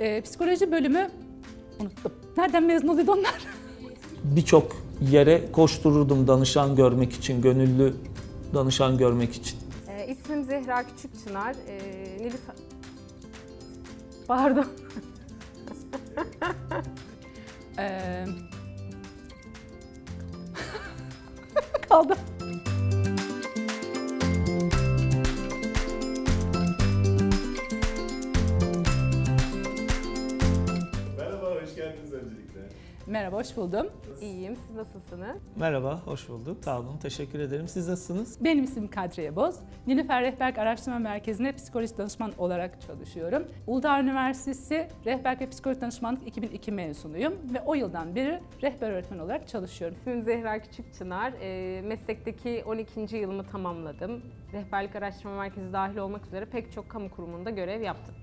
Ee, psikoloji bölümü unuttum. Nereden mezun oluyordu onlar? Birçok yere koştururdum danışan görmek için, gönüllü danışan görmek için. Ee, ismim Zehra Küçükçınar. Ee, Nilüfer... Pardon. Ee, kaldı. Merhaba, hoş buldum. İyiyim. Siz nasılsınız? Merhaba, hoş bulduk. Sağ olun, teşekkür ederim. Siz nasılsınız? Benim ismim Kadriye Boz. Nilüfer Rehberlik Araştırma Merkezi'nde psikolojik danışman olarak çalışıyorum. Uludağ Üniversitesi Rehberlik ve Psikolojik Danışmanlık 2002 mezunuyum ve o yıldan beri rehber öğretmen olarak çalışıyorum. İsmim Zehra Küçükçınar. Ee, meslekteki 12. yılımı tamamladım. Rehberlik Araştırma Merkezi dahil olmak üzere pek çok kamu kurumunda görev yaptım.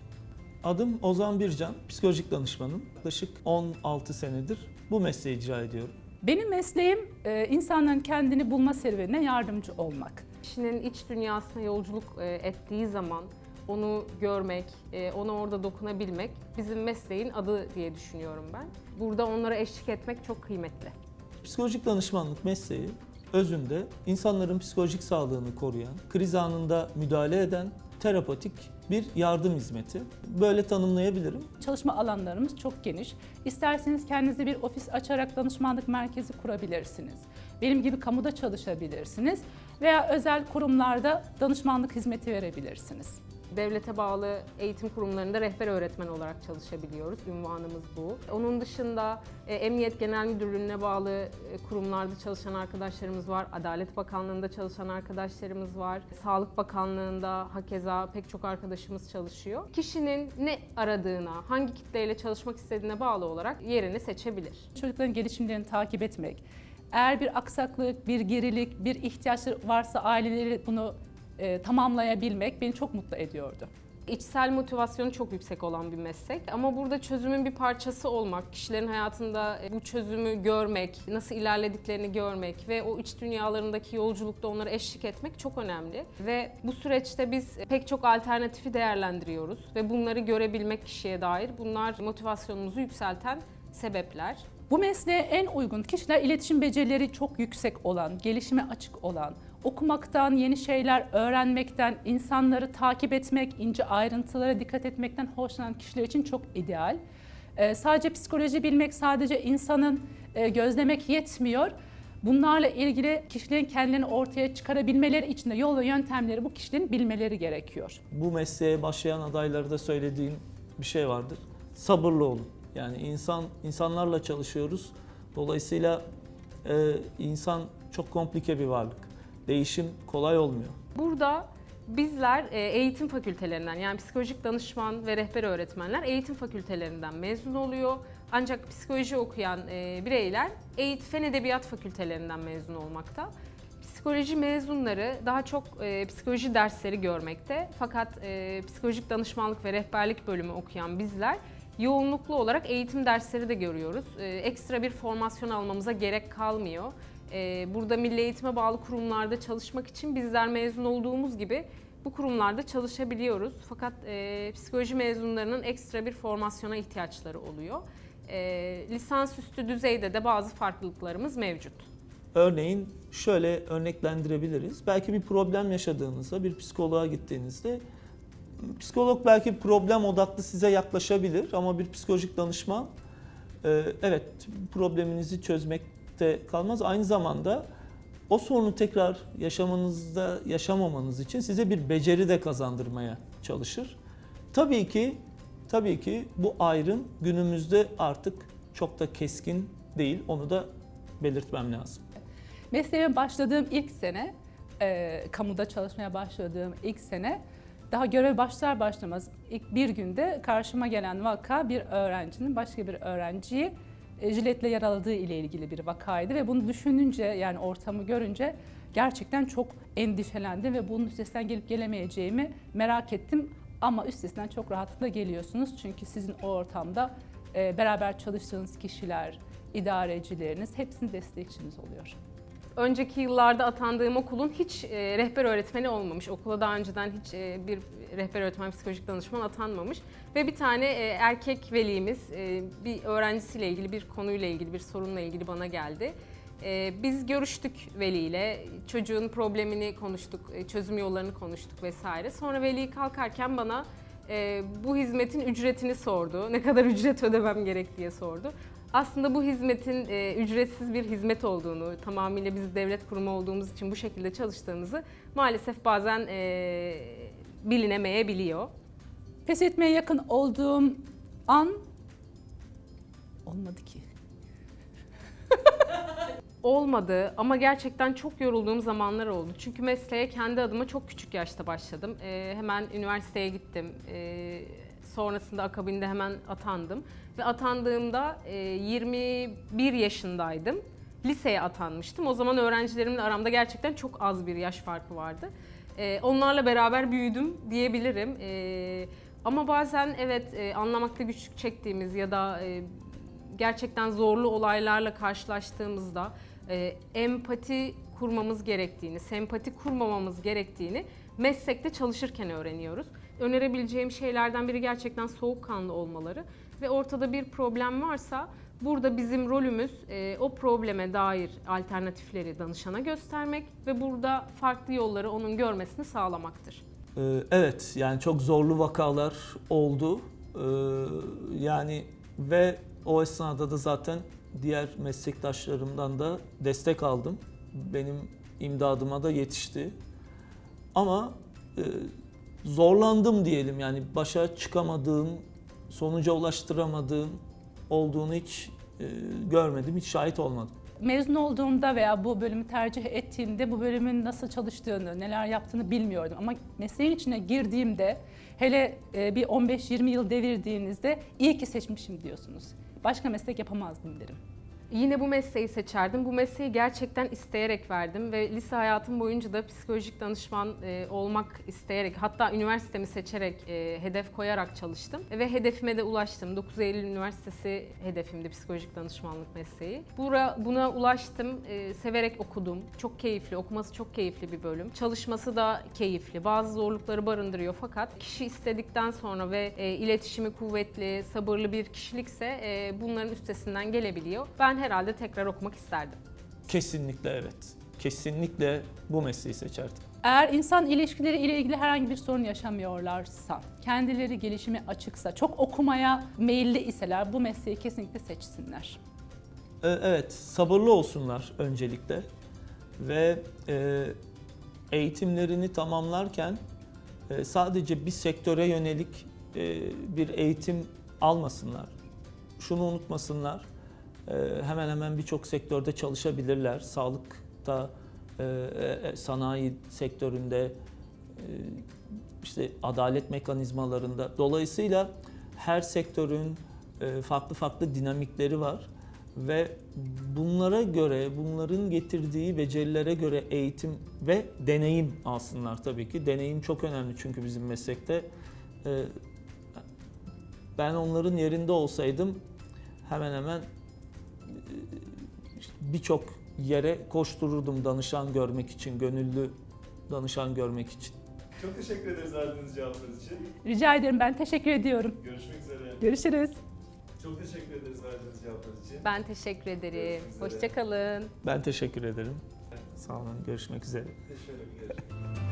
Adım Ozan Bircan, psikolojik danışmanım. Yaklaşık 16 senedir bu mesleği icra ediyorum. Benim mesleğim e, insanların kendini bulma serüvenine yardımcı olmak. Kişinin iç dünyasına yolculuk e, ettiği zaman onu görmek, e, ona orada dokunabilmek bizim mesleğin adı diye düşünüyorum ben. Burada onlara eşlik etmek çok kıymetli. Psikolojik danışmanlık mesleği özünde insanların psikolojik sağlığını koruyan, kriz anında müdahale eden terapatik bir yardım hizmeti. Böyle tanımlayabilirim. Çalışma alanlarımız çok geniş. İsterseniz kendinize bir ofis açarak danışmanlık merkezi kurabilirsiniz. Benim gibi kamuda çalışabilirsiniz veya özel kurumlarda danışmanlık hizmeti verebilirsiniz. Devlete bağlı eğitim kurumlarında rehber öğretmen olarak çalışabiliyoruz. Ünvanımız bu. Onun dışında e, Emniyet Genel Müdürlüğü'ne bağlı e, kurumlarda çalışan arkadaşlarımız var. Adalet Bakanlığı'nda çalışan arkadaşlarımız var. Sağlık Bakanlığı'nda hakeza pek çok arkadaşımız çalışıyor. Kişinin ne aradığına, hangi kitleyle çalışmak istediğine bağlı olarak yerini seçebilir. Çocukların gelişimlerini takip etmek, eğer bir aksaklık, bir gerilik, bir ihtiyaçları varsa aileleri bunu e, tamamlayabilmek beni çok mutlu ediyordu. İçsel motivasyonu çok yüksek olan bir meslek. Ama burada çözümün bir parçası olmak, kişilerin hayatında bu çözümü görmek, nasıl ilerlediklerini görmek ve o iç dünyalarındaki yolculukta onlara eşlik etmek çok önemli. Ve bu süreçte biz pek çok alternatifi değerlendiriyoruz ve bunları görebilmek kişiye dair bunlar motivasyonumuzu yükselten sebepler. Bu mesleğe en uygun kişiler iletişim becerileri çok yüksek olan, gelişime açık olan, okumaktan, yeni şeyler öğrenmekten, insanları takip etmek, ince ayrıntılara dikkat etmekten hoşlanan kişiler için çok ideal. Ee, sadece psikoloji bilmek, sadece insanın e, gözlemek yetmiyor. Bunlarla ilgili kişilerin kendilerini ortaya çıkarabilmeleri için de yol ve yöntemleri bu kişilerin bilmeleri gerekiyor. Bu mesleğe başlayan adaylara da söylediğim bir şey vardır. Sabırlı olun. Yani insan insanlarla çalışıyoruz. Dolayısıyla e, insan çok komplike bir varlık. Değişim kolay olmuyor. Burada bizler e, eğitim fakültelerinden yani psikolojik danışman ve rehber öğretmenler eğitim fakültelerinden mezun oluyor. Ancak psikoloji okuyan e, bireyler eğitim fen edebiyat fakültelerinden mezun olmakta. Psikoloji mezunları daha çok e, psikoloji dersleri görmekte. Fakat e, psikolojik danışmanlık ve rehberlik bölümü okuyan bizler yoğunluklu olarak eğitim dersleri de görüyoruz. E, ekstra bir formasyon almamıza gerek kalmıyor. E, burada milli eğitime bağlı kurumlarda çalışmak için bizler mezun olduğumuz gibi bu kurumlarda çalışabiliyoruz. Fakat e, psikoloji mezunlarının ekstra bir formasyona ihtiyaçları oluyor. E, lisansüstü düzeyde de bazı farklılıklarımız mevcut. Örneğin şöyle örneklendirebiliriz. Belki bir problem yaşadığınızda bir psikoloğa gittiğinizde psikolog belki problem odaklı size yaklaşabilir ama bir psikolojik danışman e, evet probleminizi çözmekte kalmaz. Aynı zamanda o sorunu tekrar yaşamanızda yaşamamanız için size bir beceri de kazandırmaya çalışır. Tabii ki tabii ki bu ayrım günümüzde artık çok da keskin değil. Onu da belirtmem lazım. Mesleğime başladığım ilk sene, e, kamuda çalışmaya başladığım ilk sene, daha görev başlar başlamaz ilk bir günde karşıma gelen vaka bir öğrencinin başka bir öğrenciyi e, jiletle yaraladığı ile ilgili bir vakaydı ve bunu düşününce yani ortamı görünce gerçekten çok endişelendim ve bunun üstesinden gelip gelemeyeceğimi merak ettim. Ama üstesinden çok rahatlıkla geliyorsunuz çünkü sizin o ortamda e, beraber çalıştığınız kişiler, idarecileriniz hepsinin destekçiniz oluyor. Önceki yıllarda atandığım okulun hiç e, rehber öğretmeni olmamış. Okula daha önceden hiç e, bir rehber öğretmen, psikolojik danışman atanmamış. Ve bir tane e, erkek velimiz e, bir öğrencisiyle ilgili, bir konuyla ilgili, bir sorunla ilgili bana geldi. E, biz görüştük veliyle, çocuğun problemini konuştuk, e, çözüm yollarını konuştuk vesaire. Sonra veli kalkarken bana e, bu hizmetin ücretini sordu. Ne kadar ücret ödemem gerek diye sordu. Aslında bu hizmetin e, ücretsiz bir hizmet olduğunu, tamamıyla biz devlet kurumu olduğumuz için bu şekilde çalıştığımızı maalesef bazen e, bilinemeyebiliyor. Pes etmeye yakın olduğum an olmadı ki. Olmadı ama gerçekten çok yorulduğum zamanlar oldu. Çünkü mesleğe kendi adıma çok küçük yaşta başladım. Ee, hemen üniversiteye gittim. Ee, sonrasında akabinde hemen atandım. Ve atandığımda e, 21 yaşındaydım. Liseye atanmıştım. O zaman öğrencilerimle aramda gerçekten çok az bir yaş farkı vardı. Ee, onlarla beraber büyüdüm diyebilirim. Ee, ama bazen evet e, anlamakta güçlük çektiğimiz ya da e, gerçekten zorlu olaylarla karşılaştığımızda e, empati kurmamız gerektiğini, sempati kurmamamız gerektiğini meslekte çalışırken öğreniyoruz. Önerebileceğim şeylerden biri gerçekten soğukkanlı olmaları ve ortada bir problem varsa burada bizim rolümüz e, o probleme dair alternatifleri danışana göstermek ve burada farklı yolları onun görmesini sağlamaktır. Ee, Evet yani çok zorlu vakalar oldu. Ee, Yani ve o esnada da zaten diğer meslektaşlarımdan da destek aldım. Benim imdadıma da yetişti. Ama e, zorlandım diyelim yani başa çıkamadığım, sonuca ulaştıramadığım olduğunu hiç e, görmedim, hiç şahit olmadım. Mezun olduğumda veya bu bölümü tercih ettiğimde bu bölümün nasıl çalıştığını, neler yaptığını bilmiyordum. Ama mesleğin içine girdiğimde, hele e, bir 15-20 yıl devirdiğinizde iyi ki seçmişim diyorsunuz. Başka meslek yapamazdım derim. Yine bu mesleği seçerdim. Bu mesleği gerçekten isteyerek verdim ve lise hayatım boyunca da psikolojik danışman e, olmak isteyerek hatta üniversitemi seçerek e, hedef koyarak çalıştım ve hedefime de ulaştım. 9 Eylül Üniversitesi hedefimdi psikolojik danışmanlık mesleği. Bura, buna ulaştım. E, severek okudum. Çok keyifli. Okuması çok keyifli bir bölüm. Çalışması da keyifli. Bazı zorlukları barındırıyor fakat kişi istedikten sonra ve e, iletişimi kuvvetli, sabırlı bir kişilikse e, bunların üstesinden gelebiliyor. Ben herhalde tekrar okumak isterdim. Kesinlikle evet. Kesinlikle bu mesleği seçerdim. Eğer insan ilişkileri ile ilgili herhangi bir sorun yaşamıyorlarsa, kendileri gelişime açıksa, çok okumaya meyilli iseler bu mesleği kesinlikle seçsinler. E, Evet, sabırlı olsunlar öncelikle ve e, eğitimlerini tamamlarken e, sadece bir sektöre yönelik e, bir eğitim almasınlar. Şunu unutmasınlar, hemen hemen birçok sektörde çalışabilirler. Sağlıkta, e, e, sanayi sektöründe, e, işte adalet mekanizmalarında. Dolayısıyla her sektörün e, farklı farklı dinamikleri var ve bunlara göre, bunların getirdiği becerilere göre eğitim ve deneyim alsınlar tabii ki. Deneyim çok önemli çünkü bizim meslekte. E, Ben onların yerinde olsaydım hemen hemen e, birçok yere koştururdum danışan görmek için, gönüllü danışan görmek için. Çok teşekkür ederiz verdiğiniz cevaplarınız için. Rica ederim ben teşekkür ediyorum. Görüşmek üzere. Görüşürüz. Çok teşekkür ederiz verdiğiniz cevaplarınız için. Ben teşekkür ederim. Hoşçakalın. Ben teşekkür ederim. Sağ olun, görüşmek üzere. Bir görüşmek.